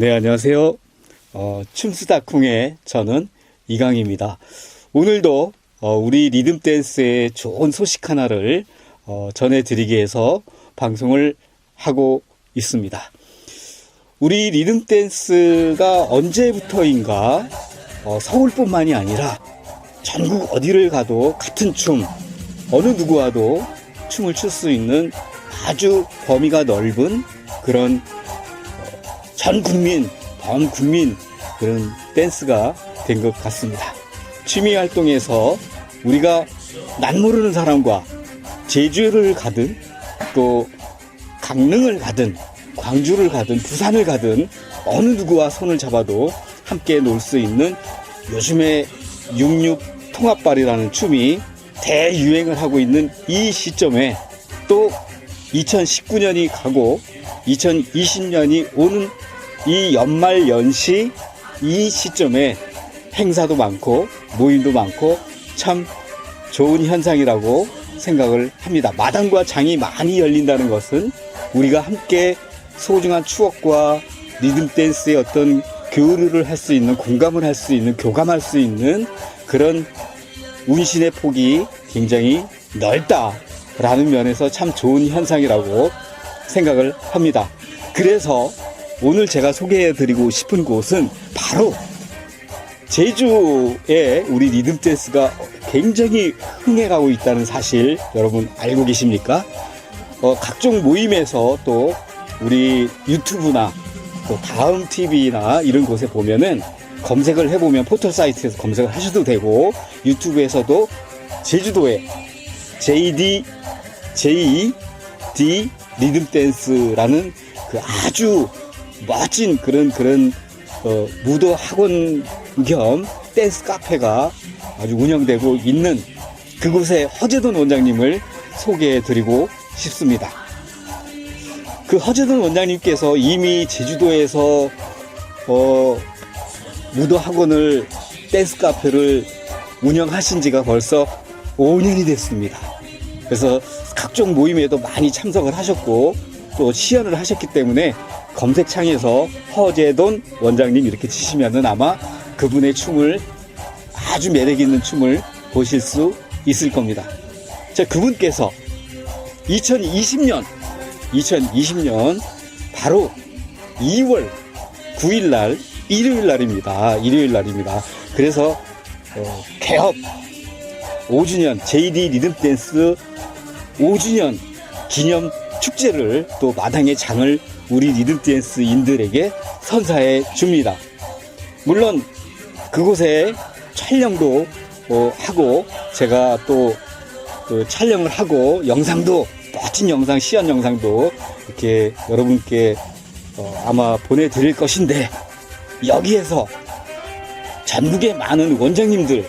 네, 안녕하세요. 어, 춤수다쿵의 저는 이강입니다. 오늘도 어, 우리 리듬 댄스의 좋은 소식 하나를 어, 전해드리기 위해서 방송을 하고 있습니다. 우리 리듬 댄스가 언제부터인가 어, 서울뿐만이 아니라 전국 어디를 가도 같은 춤, 어느 누구와도 춤을 출 수 있는 아주 범위가 넓은 그런 전 국민, 전 국민 그런 댄스가 된 것 같습니다. 취미 활동에서 우리가 난 모르는 사람과 제주를 가든 또 강릉을 가든 광주를 가든 부산을 가든 어느 누구와 손을 잡아도 함께 놀 수 있는 요즘에 66 통합발이라는 춤이 대유행을 하고 있는 이 시점에 또 2019년이 가고 2020년이 오는 이 연말 연시 이 시점에 행사도 많고 모임도 많고 참 좋은 현상이라고 생각을 합니다. 마당과 장이 많이 열린다는 것은 우리가 함께 소중한 추억과 리듬 댄스의 어떤 교류를 할 수 있는 공감을 할 수 있는 교감할 수 있는 그런 운신의 폭이 굉장히 넓다라는 면에서 참 좋은 현상이라고 생각을 합니다. 그래서 오늘 제가 소개해 드리고 싶은 곳은 바로 제주에 우리 리듬 댄스가 굉장히 흥해가고 있다는 사실 여러분 알고 계십니까? 어, 각종 모임에서 또 우리 유튜브나 또 다음 TV나 이런 곳에 보면은 검색을 해보면 포털 사이트에서 검색을 하셔도 되고 유튜브에서도 제주도에 JD JD 리듬 댄스라는 그 아주 멋진 그런 그런 어, 무도 학원 겸 댄스 카페가 아주 운영되고 있는 그곳의 허재돈 원장님을 소개해 드리고 싶습니다. 그 허재돈 원장님께서 이미 제주도에서 어, 무도 학원을 댄스 카페를 운영하신 지가 벌써 5년이 됐습니다. 그래서 각종 모임에도 많이 참석을 하셨고 또 시연을 하셨기 때문에 검색창에서 허재돈 원장님 이렇게 치시면은 아마 그분의 춤을 아주 매력 있는 춤을 보실 수 있을 겁니다. 자, 그분께서 2020년 2020년 바로 2월 9일 날 일요일 날입니다. 일요일 날입니다. 그래서 어, 개업 5주년 JD 리듬 댄스 5주년 기념 축제를 또 마당의 장을 우리 리듬 댄스인들에게 선사해 줍니다. 물론 그곳에 촬영도 어, 하고 제가 또 그 촬영을 하고 영상도 멋진 영상 시연 영상도 이렇게 여러분께 어, 아마 보내드릴 것인데 여기에서 전국의 많은 원장님들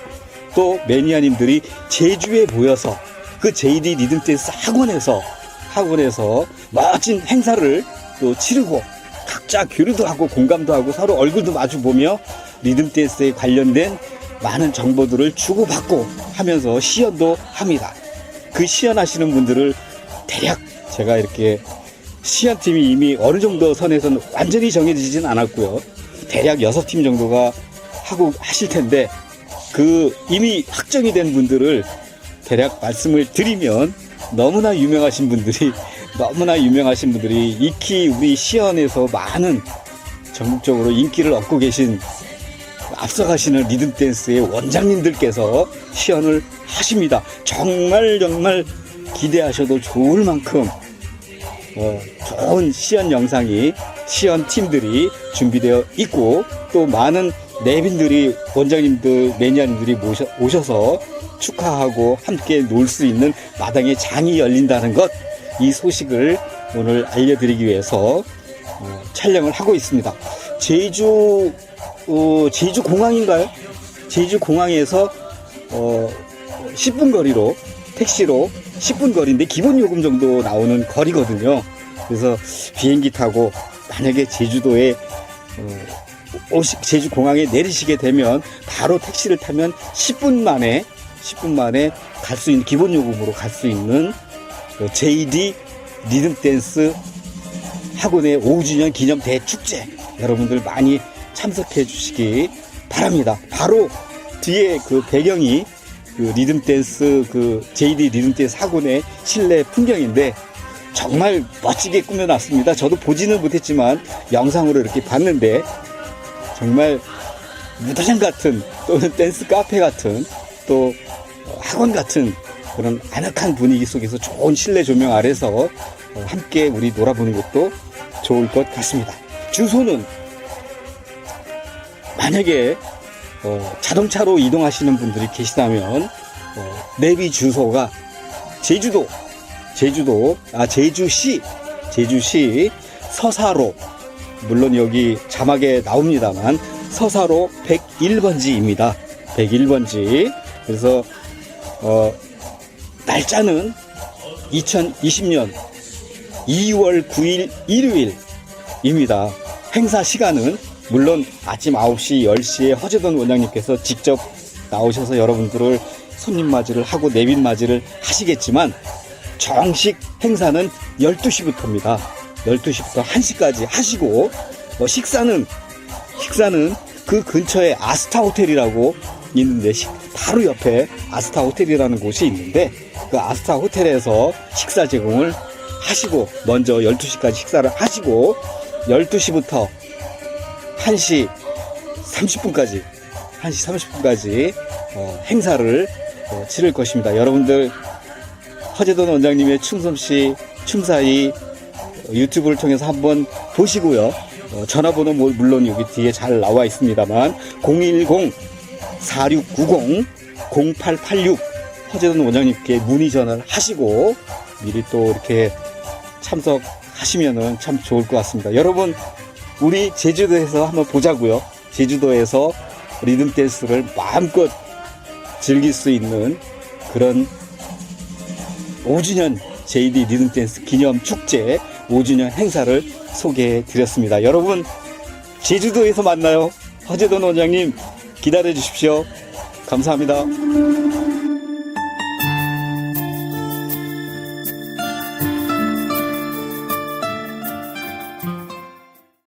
또 매니아님들이 제주에 모여서 그 JD 리듬 댄스 학원에서 학원에서 멋진 행사를 또 치르고 각자 교류도 하고 공감도 하고 서로 얼굴도 마주 보며 리듬 댄스에 관련된 많은 정보들을 주고받고 하면서 시연도 합니다. 그 시연하시는 분들을 대략 제가 이렇게 시연팀이 이미 어느 정도 선에서는 완전히 정해지진 않았고요. 대략 여섯 팀 정도가 하고 하실 텐데 그 이미 확정이 된 분들을 대략 말씀을 드리면 너무나 유명하신 분들이 너무나 유명하신 분들이 익히 우리 시연에서 많은 전국적으로 인기를 얻고 계신 앞서가시는 리듬 댄스의 원장님들께서 시연을 하십니다. 정말 정말 기대하셔도 좋을 만큼 어, 좋은 시연 영상이 시연 팀들이 준비되어 있고 또 많은 내빈들이 원장님들 매니아님들이 모셔, 오셔서 축하하고 함께 놀 수 있는 마당에 장이 열린다는 것 이 소식을 오늘 알려드리기 위해서 어, 촬영을 하고 있습니다. 제주 어, 제주 공항인가요? 제주 공항에서 어, 10분 거리로 택시로 10분 거리인데 기본 요금 정도 나오는 거리거든요. 그래서 비행기 타고 만약에 제주도에 어, 제주 공항에 내리시게 되면 바로 택시를 타면 10분 만에 10분 만에 갈 수 있는 기본 요금으로 갈 수 있는 그 JD 리듬 댄스 학원의 5주년 기념 대축제 여러분들 많이 참석해 주시기 바랍니다. 바로 뒤에 그 배경이 그 리듬 댄스 그 JD 리듬 댄스 학원의 실내 풍경인데 정말 멋지게 꾸며놨습니다. 저도 보지는 못했지만 영상으로 이렇게 봤는데 정말 무도장 같은 또는 댄스 카페 같은 또 학원 같은 그런 아늑한 분위기 속에서 좋은 실내 조명 아래서 어, 함께 우리 놀아보는 것도 좋을 것 같습니다. 주소는 만약에 어, 자동차로 이동하시는 분들이 계시다면 어, 내비 주소가 제주도 제주도 아 제주시 제주시 서사로 물론 여기 자막에 나옵니다만 서사로 101번지입니다. 101번지 그래서 어, 날짜는 2020년 2월 9일 일요일입니다. 행사 시간은 물론 아침 9시, 10시에 허재돈 원장님께서 직접 나오셔서 여러분들을 손님 맞이를 하고 내빈 맞이를 하시겠지만 정식 행사는 12시부터입니다. 12시부터 1시까지 하시고 어, 식사는 식사는 그 근처에 아스타 호텔이라고 있는데 시- 바로 옆에 아스타 호텔이라는 곳이 있는데 그 아스타 호텔에서 식사 제공을 하시고 먼저 12시까지 식사를 하시고 12시부터 1시 30분까지 1시 30분까지 어, 행사를 어, 치를 것입니다. 여러분들 허재돈 원장님의 춤솜씨 춤사위 어, 유튜브를 통해서 한번 보시고요. 어, 전화번호 뭐 물론 여기 뒤에 잘 나와 있습니다만 010 4690 0886 허재돈 원장님께 문의 전화를 하시고 미리 또 이렇게 참석하시면은 참 좋을 것 같습니다. 여러분 우리 제주도에서 한번 보자고요. 제주도에서 리듬 댄스를 마음껏 즐길 수 있는 그런 5주년 JD 리듬 댄스 기념 축제 5주년 행사를 소개해 드렸습니다. 여러분 제주도에서 만나요. 허재돈 원장님 기다려 주십시오. 감사합니다.